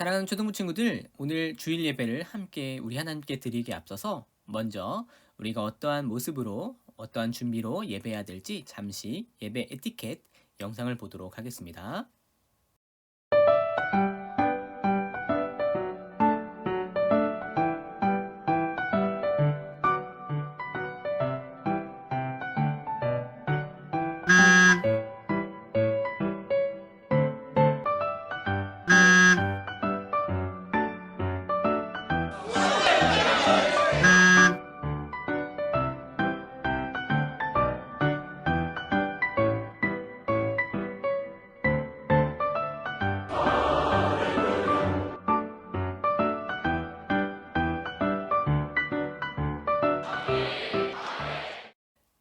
사랑하는 초등부 친구들, 오늘 주일 예배를 함께 우리 하나님께 드리기에 앞서서 먼저 우리가 어떠한 모습으로 어떠한 준비로 예배해야 될지 잠시 예배 에티켓 영상을 보도록 하겠습니다.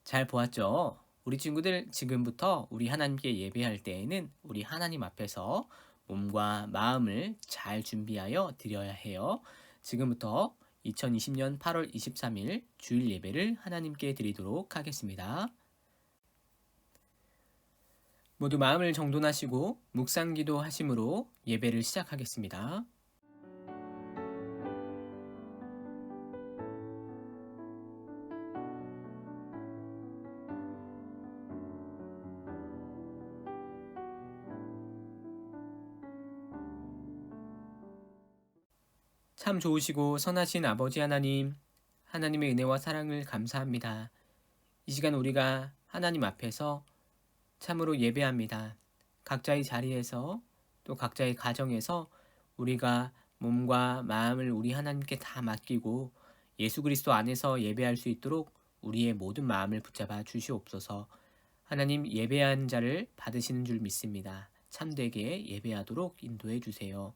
잘 보았죠? 우리 친구들 지금부터 우리 하나님께 예배할 때에는 우리 하나님 앞에서 몸과 마음을 잘 준비하여 드려야 해요. 지금부터 2020년 8월 23일 주일 예배를 하나님께 드리도록 하겠습니다. 모두 마음을 정돈하시고 묵상 기도 하심으로 예배를 시작하겠습니다. 참 좋으시고 선하신 아버지 하나님, 하나님의 은혜와 사랑을 감사합니다. 이 시간 우리가 하나님 앞에서 참으로 예배합니다. 각자의 자리에서 또 각자의 가정에서 우리가 몸과 마음을 우리 하나님께 다 맡기고 예수 그리스도 안에서 예배할 수 있도록 우리의 모든 마음을 붙잡아 주시옵소서. 하나님 예배한 자를 받으시는 줄 믿습니다. 참되게 예배하도록 인도해 주세요.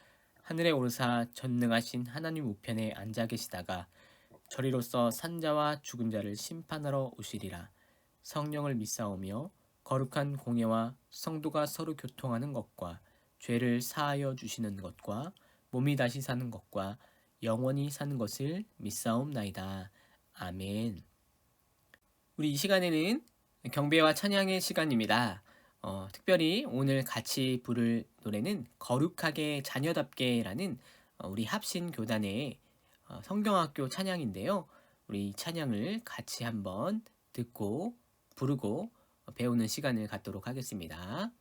하늘에 오르사 전능하신 하나님 우편에 앉아 계시다가 저리로서 산자와 죽은 자를 심판하러 오시리라. 성령을 믿사오며 거룩한 공예와 성도가 서로 교통하는 것과 죄를 사하여 주시는 것과 몸이 다시 사는 것과 영원히 사는 것을 믿사옵나이다. 아멘. 우리 이 시간에는 경배와 찬양의 시간입니다. 어, 특별히 오늘 같이 부를 노래는 거룩하게 자녀답게라는 어, 우리 합신 교단의 어, 성경학교 찬양인데요. 우리 이 찬양을 같이 한번 듣고 부르고 배우는 시간을 갖도록 하겠습니다.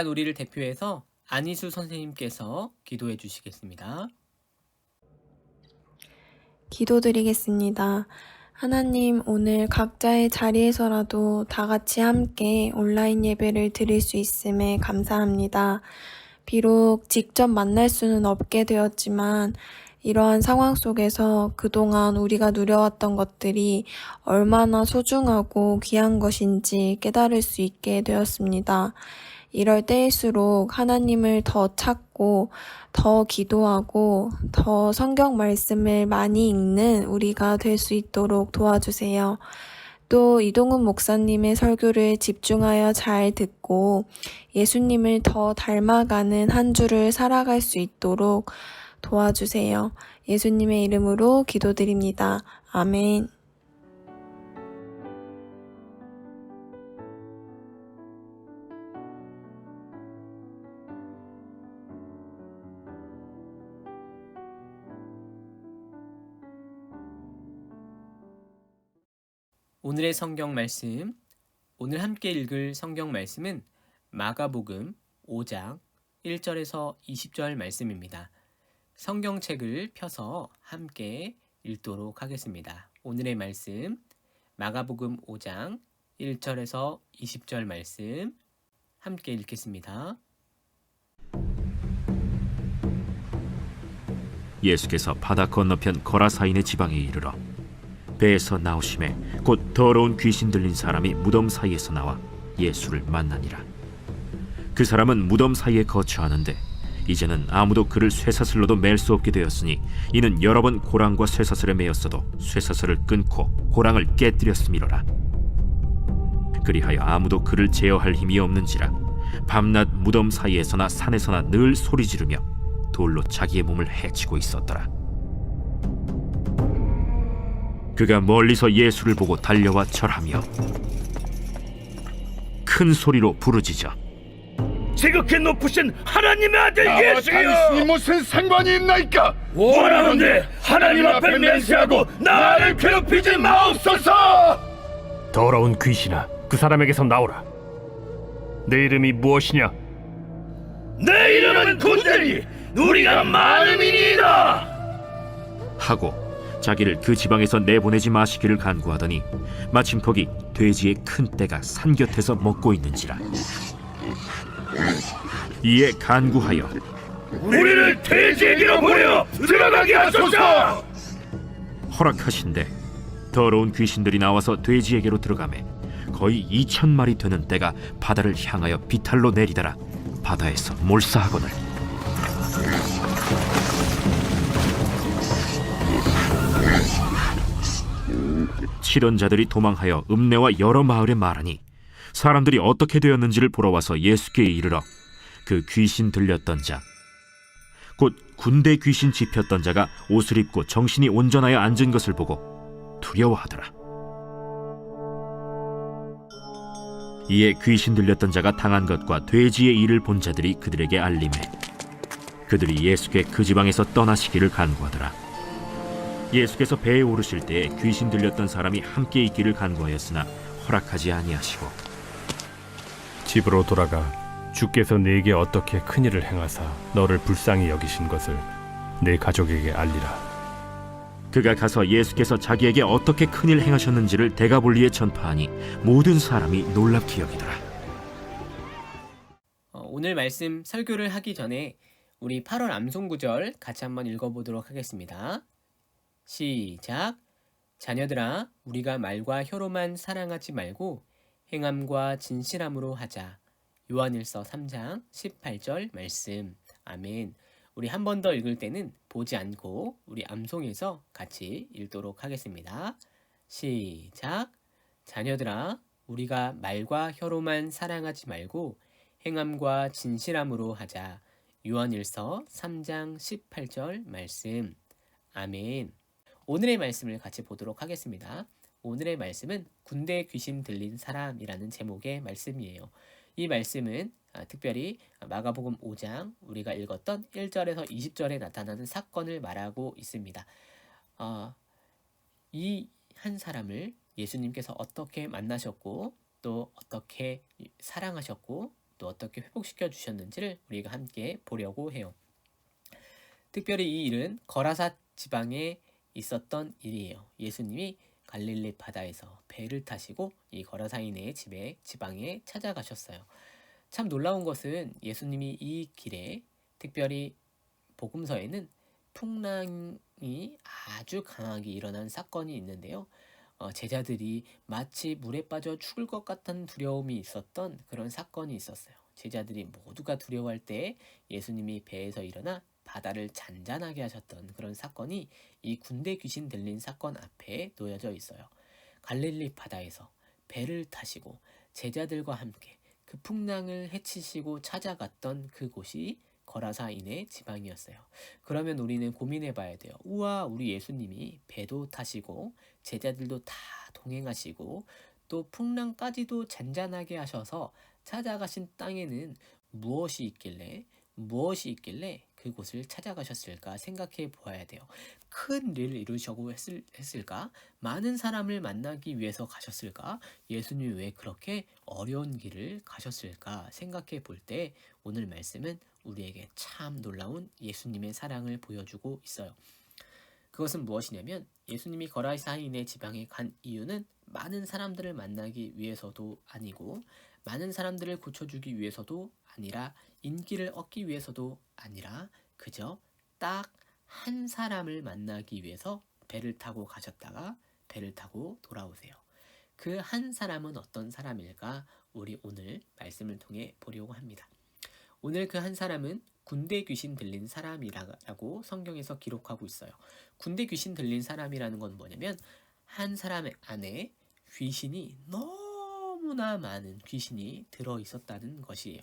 시간 우리를 대표해서 안희수 선생님께서 기도해 주시겠습니다. 기도드리겠습니다. 하나님, 오늘 각자의 자리에서라도 다 같이 함께 온라인 예배를 드릴 수 있음에 감사합니다. 비록 직접 만날 수는 없게 되었지만, 이러한 상황 속에서 그동안 우리가 누려왔던 것들이 얼마나 소중하고 귀한 것인지 깨달을 수 있게 되었습니다. 이럴 때일수록 하나님을 더 찾고 더 기도하고 더 성경 말씀을 많이 읽는 우리가 될 수 있도록 도와주세요. 또 이동훈 목사님의 설교를 집중하여 잘 듣고 예수님을 더 닮아가는 한 주를 살아갈 수 있도록 도와주세요. 예수님의 이름으로 기도드립니다. 아멘. 오늘의 성경 말씀, 오늘 함께 읽을 성경 말씀은 마가복음 5장 1절에서 20절 말씀입니다. 성경책을 펴서 함께 읽도록 하겠습니다. 오늘의 말씀, 마가복음 5장 1절에서 20절 말씀 함께 읽겠습니다. 예수께서 바다 건너편 거라사인의 지방에 이르러 배에서 나오심에 곧 더러운 귀신 들린 사람이 무덤 사이에서 나와 예수를 만나니라. 그 사람은 무덤 사이에 거처하는데 이제는 아무도 그를 쇠사슬로도 맬 수 없게 되었으니 이는 여러 번 고랑과 쇠사슬에 매였어도 쇠사슬을 끊고 고랑을 깨뜨렸음이로라. 그리하여 아무도 그를 제어할 힘이 없는지라 밤낮 무덤 사이에서나 산에서나 늘 소리 지르며 돌로 자기의 몸을 해치고 있었더라. 그가 멀리서 예수를 보고 달려와 절하며 큰 소리로 부르짖어. 지극히 높으신 하나님의 아들 예수여! 당신이 무슨 상관이 있나이까? 원하는데 하나님 앞에 맹세하고 나를 괴롭히지 마옵소서! 더러운 귀신아 그 사람에게서 나오라. 내 이름이 무엇이냐? 내 이름은 군대니 우리가 많음이니이다! 하고 자기를 그 지방에서 내보내지 마시기를 간구하더니 마침 거기 돼지의 큰 떼가 산 곁에서 먹고 있는지라. 이에 간구하여 우리를 돼지에게로 보내어 들어가게 하소서! 허락하신대 더러운 귀신들이 나와서 돼지에게로 들어가매 거의 2천 마리 되는 떼가 바다를 향하여 비탈로 내리다라. 바다에서 몰사하거늘 치던 자들이 도망하여 읍내와 여러 마을에 말하니 사람들이 어떻게 되었는지를 보러 와서 예수께 이르러 그 귀신 들렸던 자 곧 군대 귀신 집혔던 자가 옷을 입고 정신이 온전하여 앉은 것을 보고 두려워하더라. 이에 귀신 들렸던 자가 당한 것과 돼지의 일을 본 자들이 그들에게 알림해 그들이 예수께 그 지방에서 떠나시기를 간구하더라. 예수께서 배에 오르실 때에 귀신 들렸던 사람이 함께 있기를 간구하였으나 허락하지 아니하시고 집으로 돌아가 주께서 내게 어떻게 큰 일을 행하사 너를 불쌍히 여기신 것을 내 가족에게 알리라 그가 가서 예수께서 자기에게 어떻게 큰일 행하셨는지를 대가볼리에 전파하니 모든 사람이 놀랍게 여기더라. 어, 오늘 말씀 설교를 하기 전에 우리 8월 암송 구절 같이 한번 읽어보도록 하겠습니다. 시작. 자녀들아, 우리가 말과 혀로만 사랑하지 말고 행함과 진실함으로 하자. 요한일서 3장 18절 말씀. 아멘. 우리 한 번 더 읽을 때는 보지 않고 우리 암송에서 같이 읽도록 하겠습니다. 시작. 자녀들아, 우리가 말과 혀로만 사랑하지 말고 행함과 진실함으로 하자. 요한일서 3장 18절 말씀. 아멘. 오늘의 말씀을 같이 보도록 하겠습니다. 오늘의 말씀은 군대 귀신 들린 사람이라는 제목의 말씀이에요. 이 말씀은 아, 특별히 마가복음 5장 우리가 읽었던 1절에서 20절에 나타나는 사건을 말하고 있습니다. 어, 이한 사람을 예수님께서 어떻게 만나셨고 또 어떻게 사랑하셨고 또 어떻게 회복시켜 주셨는지를 우리가 함께 보려고 해요. 특별히 이 일은 거라사 지방에 있었던 일이에요. 예수님이 갈릴리 바다에서 배를 타시고 이 거라사인의 집에 지방에 찾아가셨어요. 참 놀라운 것은 예수님이 이 길에 특별히 복음서에는 풍랑이 아주 강하게 일어난 사건이 있는데요. 어, 제자들이 마치 물에 빠져 죽을 것 같은 두려움이 있었던 그런 사건이 있었어요. 제자들이 모두가 두려워할 때 예수님이 배에서 일어나 바다를 잔잔하게 하셨던 그런 사건이 이 군대 귀신 들린 사건 앞에 놓여져 있어요. 갈릴리 바다에서 배를 타시고 제자들과 함께 그 풍랑을 해치시고 찾아갔던 그곳이 거라사인의 지방이었어요. 그러면 우리는 고민해 봐야 돼요. 우와, 우리 예수님이 배도 타시고 제자들도 다 동행하시고 또 풍랑까지도 잔잔하게 하셔서 찾아가신 땅에는 무엇이 있길래 무엇이 있길래 그곳을 찾아가셨을까 생각해 보아야 돼요. 큰 일을 이루셔고 했을, 했을까? 많은 사람을 만나기 위해서 가셨을까? 예수님이 왜 그렇게 어려운 길을 가셨을까 생각해 볼 때 오늘 말씀은 우리에게 참 놀라운 예수님의 사랑을 보여주고 있어요. 그것은 무엇이냐면 예수님이 거라사인의 지방에 간 이유는 많은 사람들을 만나기 위해서도 아니고 많은 사람들을 고쳐주기 위해서도 아니라 인기를 얻기 위해서도 아니라 그저 딱 한 사람을 만나기 위해서 배를 타고 가셨다가 배를 타고 돌아오세요. 그 한 사람은 어떤 사람일까? 우리 오늘 말씀을 통해 보려고 합니다. 오늘 그 한 사람은 군대 귀신 들린 사람이라고 성경에서 기록하고 있어요. 군대 귀신 들린 사람이라는 건 뭐냐면 한 사람 안에 귀신이 너무 나 많은 귀신이 들어 있었다는 것이에요.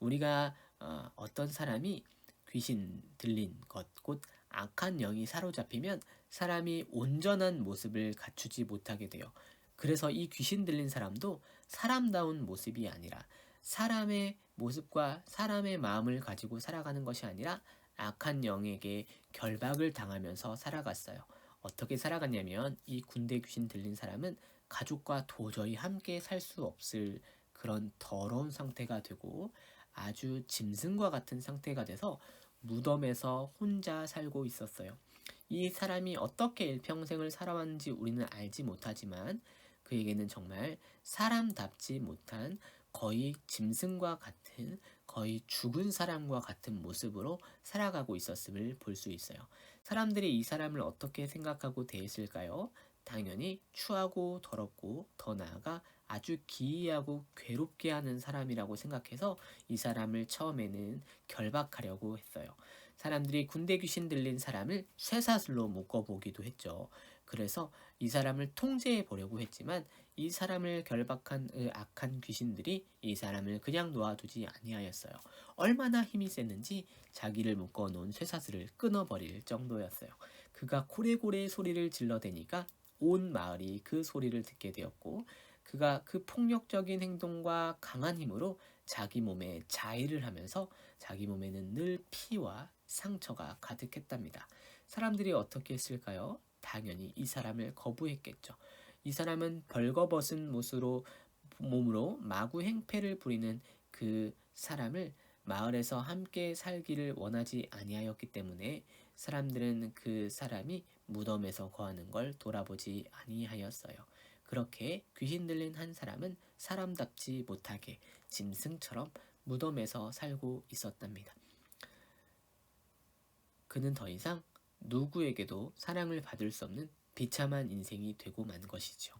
우리가 어, 어떤 사람이 귀신 들린 것, 곧 악한 영이 사로잡히면 사람이 온전한 모습을 갖추지 못하게 돼요. 그래서 이 귀신 들린 사람도 사람다운 모습이 아니라 사람의 모습과 사람의 마음을 가지고 살아가는 것이 아니라 악한 영에게 결박을 당하면서 살아갔어요. 어떻게 살아갔냐면 이 군대 귀신 들린 사람은 가족과 도저히 함께 살 수 없을 그런 더러운 상태가 되고 아주 짐승과 같은 상태가 돼서 무덤에서 혼자 살고 있었어요. 이 사람이 어떻게 일평생을 살아왔는지 우리는 알지 못하지만 그에게는 정말 사람답지 못한 거의 짐승과 같은 거의 죽은 사람과 같은 모습으로 살아가고 있었음을 볼 수 있어요. 사람들이 이 사람을 어떻게 생각하고 대했을까요? 당연히 추하고 더럽고 더 나아가 아주 기이하고 괴롭게 하는 사람이라고 생각해서 이 사람을 처음에는 결박하려고 했어요. 사람들이 군대 귀신 들린 사람을 쇠사슬로 묶어보기도 했죠. 그래서 이 사람을 통제해 보려고 했지만 이 사람을 결박한 그 악한 귀신들이 이 사람을 그냥 놓아두지 아니하였어요. 얼마나 힘이 셌는지 자기를 묶어 놓은 쇠사슬을 끊어버릴 정도였어요. 그가 고래고래 소리를 질러대니까 온 마을이 그 소리를 듣게 되었고 그가 그 폭력적인 행동과 강한 힘으로 자기 몸에 자의를 하면서 자기 몸에는 늘 피와 상처가 가득했답니다. 사람들이 어떻게 했을까요? 당연히 이 사람을 거부했겠죠. 이 사람은 벌거벗은 모습으로 몸으로 마구 행패를 부리는 그 사람을 마을에서 함께 살기를 원하지 아니하였기 때문에 사람들은 그 사람이 무덤에서 거하는 걸 돌아보지 아니하였어요. 그렇게 귀신 들린 한 사람은 사람답지 못하게 짐승처럼 무덤에서 살고 있었답니다. 그는 더 이상 누구에게도 사랑을 받을 수 없는 비참한 인생이 되고 만 것이죠.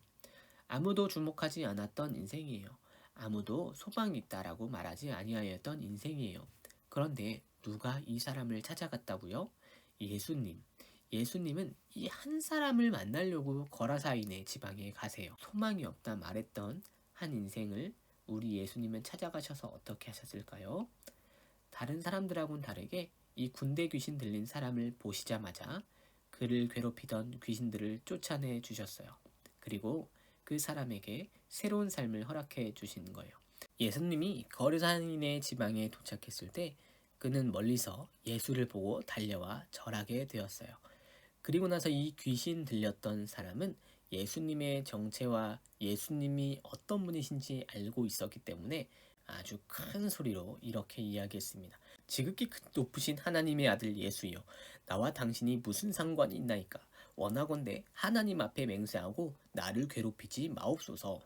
아무도 주목하지 않았던 인생이에요. 아무도 소망이 있다라고 말하지 아니하였던 인생이에요. 그런데 누가 이 사람을 찾아갔다고요? 예수님. 예수님은 이 한 사람을 만나려고 거라사인의 지방에 가세요. 소망이 없다 말했던 한 인생을 우리 예수님은 찾아가셔서 어떻게 하셨을까요? 다른 사람들하고는 다르게 이 군대 귀신 들린 사람을 보시자마자 그를 괴롭히던 귀신들을 쫓아내 주셨어요. 그리고 그 사람에게 새로운 삶을 허락해 주신 거예요. 예수님이 거르사인의 지방에 도착했을 때 그는 멀리서 예수를 보고 달려와 절하게 되었어요. 그리고 나서 이 귀신 들렸던 사람은 예수님의 정체와 예수님이 어떤 분이신지 알고 있었기 때문에 아주 큰 소리로 이렇게 이야기했습니다. 지극히 큰 높으신 하나님의 아들 예수여 나와 당신이 무슨 상관이 있나이까 원하건대 하나님 앞에 맹세하고 나를 괴롭히지 마옵소서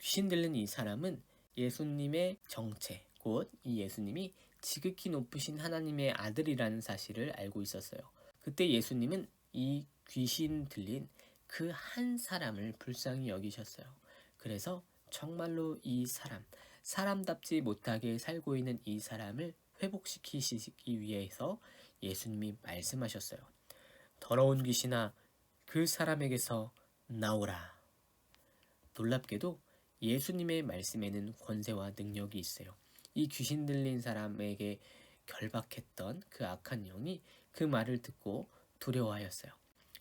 귀신 들린 이 사람은 예수님의 정체 곧 이 예수님이 지극히 높으신 하나님의 아들이라는 사실을 알고 있었어요. 그때 예수님은 이 귀신 들린 그 한 사람을 불쌍히 여기셨어요. 그래서 정말로 이 사람, 사람답지 못하게 살고 있는 이 사람을 회복시키시기 위해서 예수님이 말씀하셨어요. 더러운 귀신아, 그 사람에게서 나오라. 놀랍게도 예수님의 말씀에는 권세와 능력이 있어요. 이 귀신 들린 사람에게 결박했던 그 악한 영이 그 말을 듣고 두려워하였어요.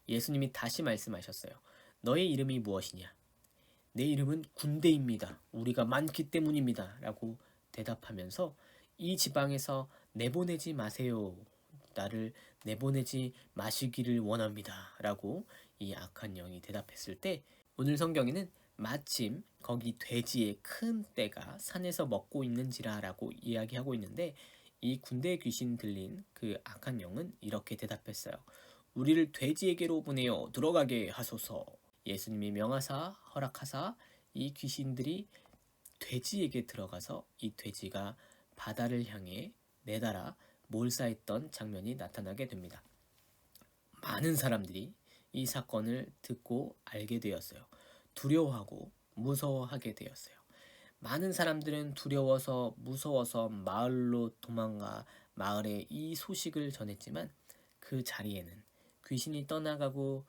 예수님이 다시 말씀하셨어요. 너의 이름이 무엇이냐? 내 이름은 군대입니다. 우리가 많기 때문입니다. 라고 대답하면서 이 지방에서 내보내지 마세요. 나를 내보내지 마시기를 원합니다. 라고 이 악한 영이 대답했을 때 오늘 성경에는 마침 거기 돼지의 큰 떼가 산에서 먹고 있는지라 라고 이야기하고 있는데 이 군대 귀신 들린 그 악한 영은 이렇게 대답했어요. 우리를 돼지에게로 보내어 들어가게 하소서. 예수님이 명하사 허락하사 이 귀신들이 돼지에게 들어가서 이 돼지가 바다를 향해 내달아 몰사했던 장면이 나타나게 됩니다. 많은 사람들이 이 사건을 듣고 알게 되었어요. 두려워하고 무서워하게 되었어요. 많은 사람들은 두려워서 무서워서 마을로 도망가 마을에 이 소식을 전했지만 그 자리에는 귀신이 떠나가고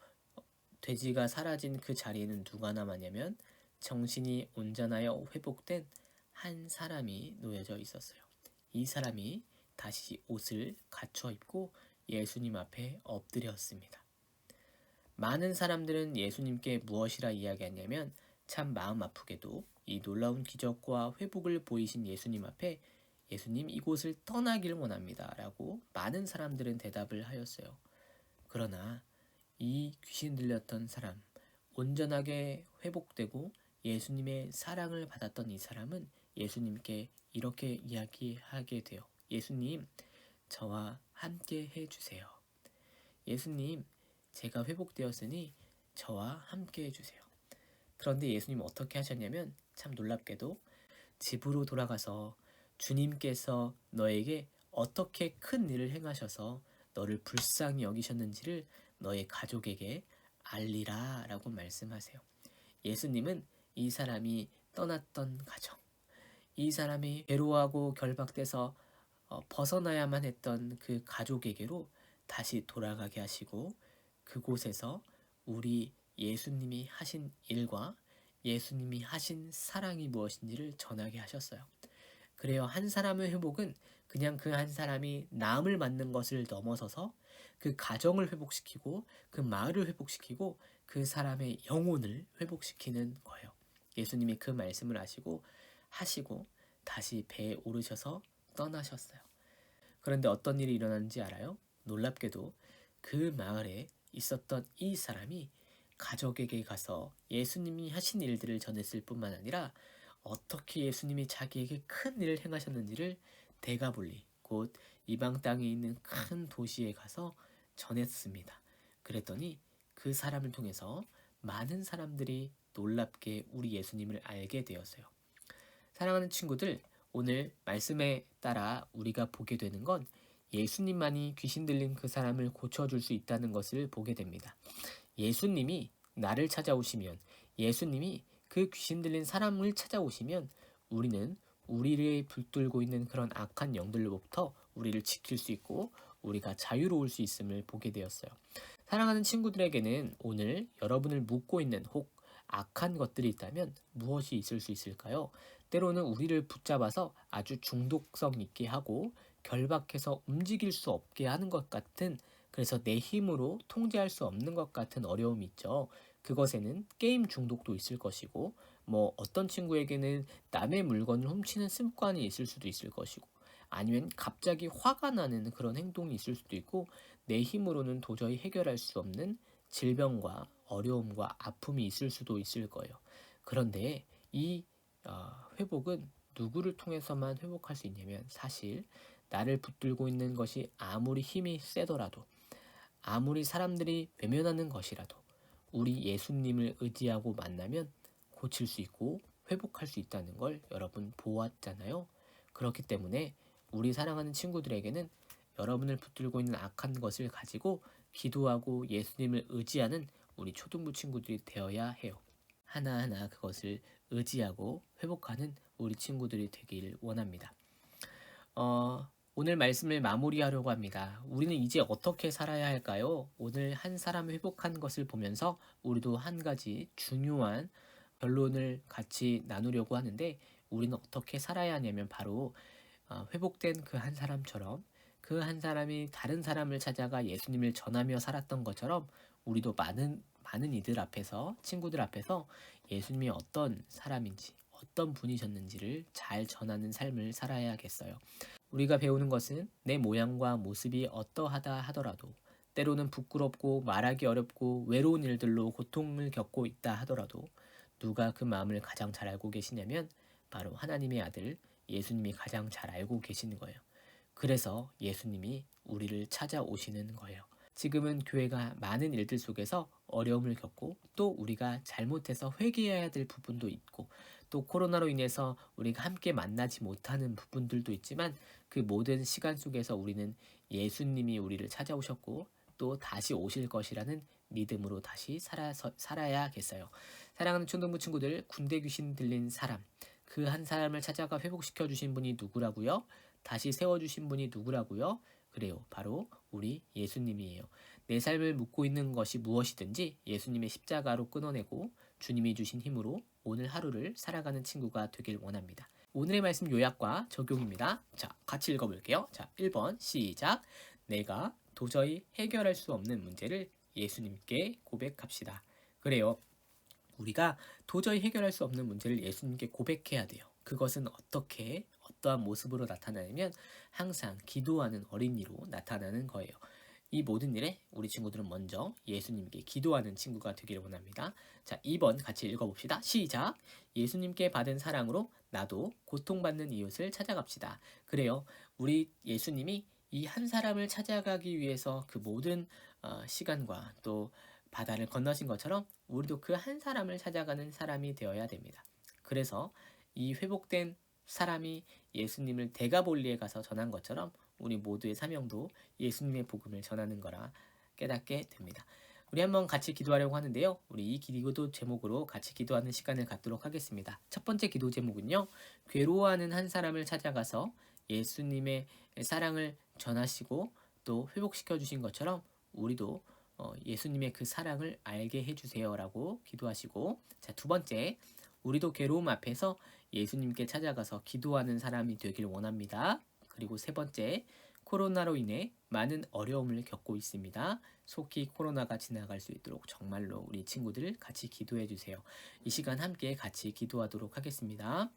돼지가 사라진 그 자리에는 누가 남았냐면 정신이 온전하여 회복된 한 사람이 놓여져 있었어요. 이 사람이 다시 옷을 갖춰 입고 예수님 앞에 엎드렸습니다. 많은 사람들은 예수님께 무엇이라 이야기했냐면 참 마음 아프게도 이 놀라운 기적과 회복을 보이신 예수님 앞에 예수님 이곳을 떠나길 원합니다. 라고 많은 사람들은 대답을 하였어요. 그러나 이 귀신 들렸던 사람, 온전하게 회복되고 예수님의 사랑을 받았던 이 사람은 예수님께 이렇게 이야기하게 돼요. 예수님, 저와 함께 해주세요. 예수님, 제가 회복되었으니 저와 함께 해주세요. 그런데 예수님 어떻게 하셨냐면 참 놀랍게도 집으로 돌아가서 주님께서 너에게 어떻게 큰 일을 행하셔서 너를 불쌍히 여기셨는지를 너의 가족에게 알리라 라고 말씀하세요. 예수님은 이 사람이 떠났던 가정, 이 사람이 괴로워하고 결박돼서 어, 벗어나야만 했던 그 가족에게로 다시 돌아가게 하시고 그곳에서 우리 예수님이 하신 일과 예수님이 하신 사랑이 무엇인지를 전하게 하셨어요. 그래요. 한 사람의 회복은 그냥 그 한 사람이 남을 맞는 것을 넘어서서 그 가정을 회복시키고 그 마을을 회복시키고 그 사람의 영혼을 회복시키는 거예요. 예수님이 그 말씀을 하시고 하시고 다시 배에 오르셔서 떠나셨어요. 그런데 어떤 일이 일어났는지 알아요? 놀랍게도 그 마을에 있었던 이 사람이 가족에게 가서 예수님이 하신 일들을 전했을 뿐만 아니라 어떻게 예수님이 자기에게 큰 일을 행하셨는지를 대가볼리 곧 이방 땅에 있는 큰 도시에 가서 전했습니다. 그랬더니 그 사람을 통해서 많은 사람들이 놀랍게 우리 예수님을 알게 되었어요. 사랑하는 친구들, 오늘 말씀에 따라 우리가 보게 되는 건 예수님만이 귀신 들린 그 사람을 고쳐줄 수 있다는 것을 보게 됩니다. 예수님이 나를 찾아오시면, 예수님이 그 귀신 들린 사람을 찾아오시면 우리는 우리를 붙들고 있는 그런 악한 영들로부터 우리를 지킬 수 있고 우리가 자유로울 수 있음을 보게 되었어요. 사랑하는 친구들에게는 오늘 여러분을 묶고 있는 혹 악한 것들이 있다면 무엇이 있을 수 있을까요? 때로는 우리를 붙잡아서 아주 중독성 있게 하고 결박해서 움직일 수 없게 하는 것 같은 그래서 내 힘으로 통제할 수 없는 것 같은 어려움이 있죠. 그것에는 게임 중독도 있을 것이고, 뭐 어떤 친구에게는 남의 물건을 훔치는 습관이 있을 수도 있을 것이고, 아니면 갑자기 화가 나는 그런 행동이 있을 수도 있고, 내 힘으로는 도저히 해결할 수 없는 질병과 어려움과 아픔이 있을 수도 있을 거예요. 그런데 이 어, 회복은 누구를 통해서만 회복할 수 있냐면 사실 나를 붙들고 있는 것이 아무리 힘이 세더라도 아무리 사람들이 외면하는 것이라도 우리 예수님을 의지하고 만나면 고칠 수 있고 회복할 수 있다는 걸 여러분 보았잖아요. 그렇기 때문에 우리 사랑하는 친구들에게는 여러분을 붙들고 있는 악한 것을 가지고 기도하고 예수님을 의지하는 우리 초등부 친구들이 되어야 해요. 하나하나 그것을 의지하고 회복하는 우리 친구들이 되길 원합니다. 어, 오늘 말씀을 마무리하려고 합니다. 우리는 이제 어떻게 살아야 할까요? 오늘 한 사람 회복한 것을 보면서 우리도 한 가지 중요한 결론을 같이 나누려고 하는데 우리는 어떻게 살아야 하냐면 바로 어, 회복된 그 한 사람처럼 그 한 사람이 다른 사람을 찾아가 예수님을 전하며 살았던 것처럼 우리도 많은 많은 이들 앞에서 친구들 앞에서 예수님이 어떤 사람인지 어떤 분이셨는지를 잘 전하는 삶을 살아야겠어요. 우리가 배우는 것은 내 모양과 모습이 어떠하다 하더라도 때로는 부끄럽고 말하기 어렵고 외로운 일들로 고통을 겪고 있다 하더라도 누가 그 마음을 가장 잘 알고 계시냐면 바로 하나님의 아들 예수님이 가장 잘 알고 계시는 거예요. 그래서 예수님이 우리를 찾아오시는 거예요. 지금은 교회가 많은 일들 속에서 어려움을 겪고 또 우리가 잘못해서 회개해야 될 부분도 있고 또 코로나로 인해서 우리가 함께 만나지 못하는 부분들도 있지만 그 모든 시간 속에서 우리는 예수님이 우리를 찾아오셨고 또 다시 오실 것이라는 믿음으로 다시 살아서, 살아야겠어요. 사랑하는 초등부 친구들, 군대 귀신 들린 사람, 그 한 사람을 찾아가 회복시켜 주신 분이 누구라고요? 다시 세워 주신 분이 누구라고요? 그래요. 바로 우리 예수님이에요. 내 삶을 묻고 있는 것이 무엇이든지 예수님의 십자가로 끊어내고 주님이 주신 힘으로 오늘 하루를 살아가는 친구가 되길 원합니다. 오늘의 말씀 요약과 적용입니다. 자, 같이 읽어볼게요. 자, 1번 시작. 내가 도저히 해결할 수 없는 문제를 예수님께 고백합시다. 그래요. 우리가 도저히 해결할 수 없는 문제를 예수님께 고백해야 돼요. 그것은 어떻게 어떠한 모습으로 나타나냐면 항상 기도하는 어린이로 나타나는 거예요. 이 모든 일에 우리 친구들은 먼저 예수님께 기도하는 친구가 되기를 원합니다. 자, 2번 같이 읽어봅시다. 시작. 예수님께 받은 사랑으로 나도 고통받는 이웃을 찾아갑시다. 그래요. 우리 예수님이 이 한 사람을 찾아가기 위해서 그 모든 어, 시간과 또 바다를 건너신 것처럼 우리도 그 한 사람을 찾아가는 사람이 되어야 됩니다. 그래서 이 회복된 사람이 예수님을 대가볼리에 가서 전한 것처럼 우리 모두의 사명도 예수님의 복음을 전하는 거라 깨닫게 됩니다. 우리 한번 같이 기도하려고 하는데요. 우리 이 기도 제목으로 같이 기도하는 시간을 갖도록 하겠습니다. 첫 번째 기도 제목은요. 괴로워하는 한 사람을 찾아가서 예수님의 사랑을 전하시고 또 회복시켜 주신 것처럼 우리도 어, 예수님의 그 사랑을 알게 해주세요라고 기도하시고 자 두 번째 우리도 괴로움 앞에서 예수님께 찾아가서 기도하는 사람이 되길 원합니다. 그리고 세 번째 코로나로 인해 많은 어려움을 겪고 있습니다. 속히 코로나가 지나갈 수 있도록 정말로 우리 친구들 같이 기도해 주세요. 이 시간 함께 같이 기도하도록 하겠습니다.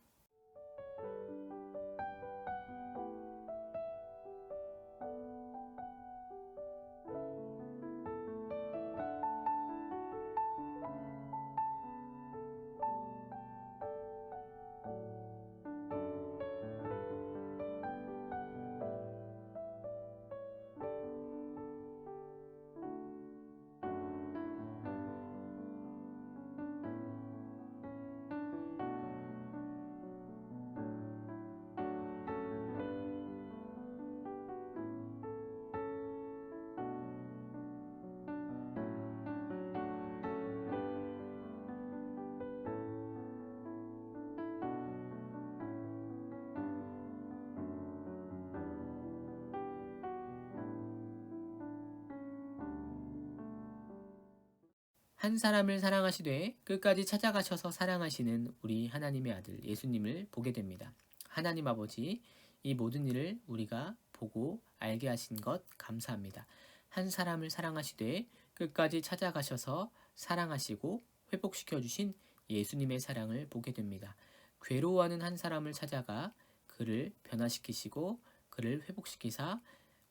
한 사람을 사랑하시되 끝까지 찾아가셔서 사랑하시는 우리 하나님의 아들 예수님을 보게 됩니다. 하나님 아버지, 이 모든 일을 우리가 보고 알게 하신 것 감사합니다. 한 사람을 사랑하시되 끝까지 찾아가셔서 사랑하시고 회복시켜 주신 예수님의 사랑을 보게 됩니다. 괴로워하는 한 사람을 찾아가 그를 변화시키시고 그를 회복시키사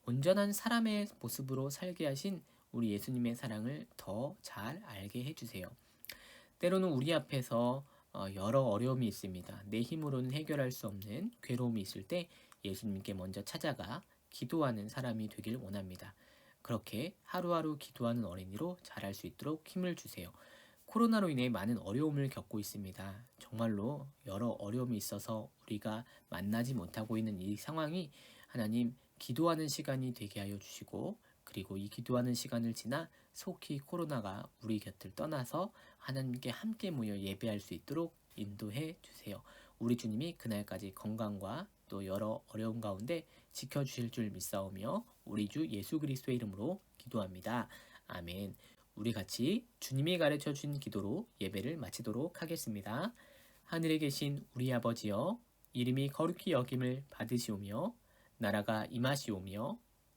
온전한 사람의 모습으로 살게 하신 우리 예수님의 사랑을 더 잘 알게 해주세요. 때로는 우리 앞에서 어, 여러 어려움이 있습니다. 내 힘으로는 해결할 수 없는 괴로움이 있을 때 예수님께 먼저 찾아가 기도하는 사람이 되길 원합니다. 그렇게 하루하루 기도하는 어린이로 자랄 수 있도록 힘을 주세요. 코로나로 인해 많은 어려움을 겪고 있습니다. 정말로 여러 어려움이 있어서 우리가 만나지 못하고 있는 이 상황이 하나님 기도하는 시간이 되게 하여 주시고 그리고 이 기도하는 시간을 지나 속히 코로나가 우리 곁을 떠나서 하나님께 함께 모여 예배할 수 있도록 인도해 주세요. 우리 주님이 그날까지 건강과 또 여러 어려움 가운데 지켜주실 줄 믿사오며 우리 주 예수 그리스도의 이름으로 기도합니다. 아멘. 우리 같이 주님이 가르쳐 주신 기도로 예배를 마치도록 하겠습니다. 하늘에 계신 우리 아버지여 이름이 거룩히 여김을 받으시오며 나라가 임하시오며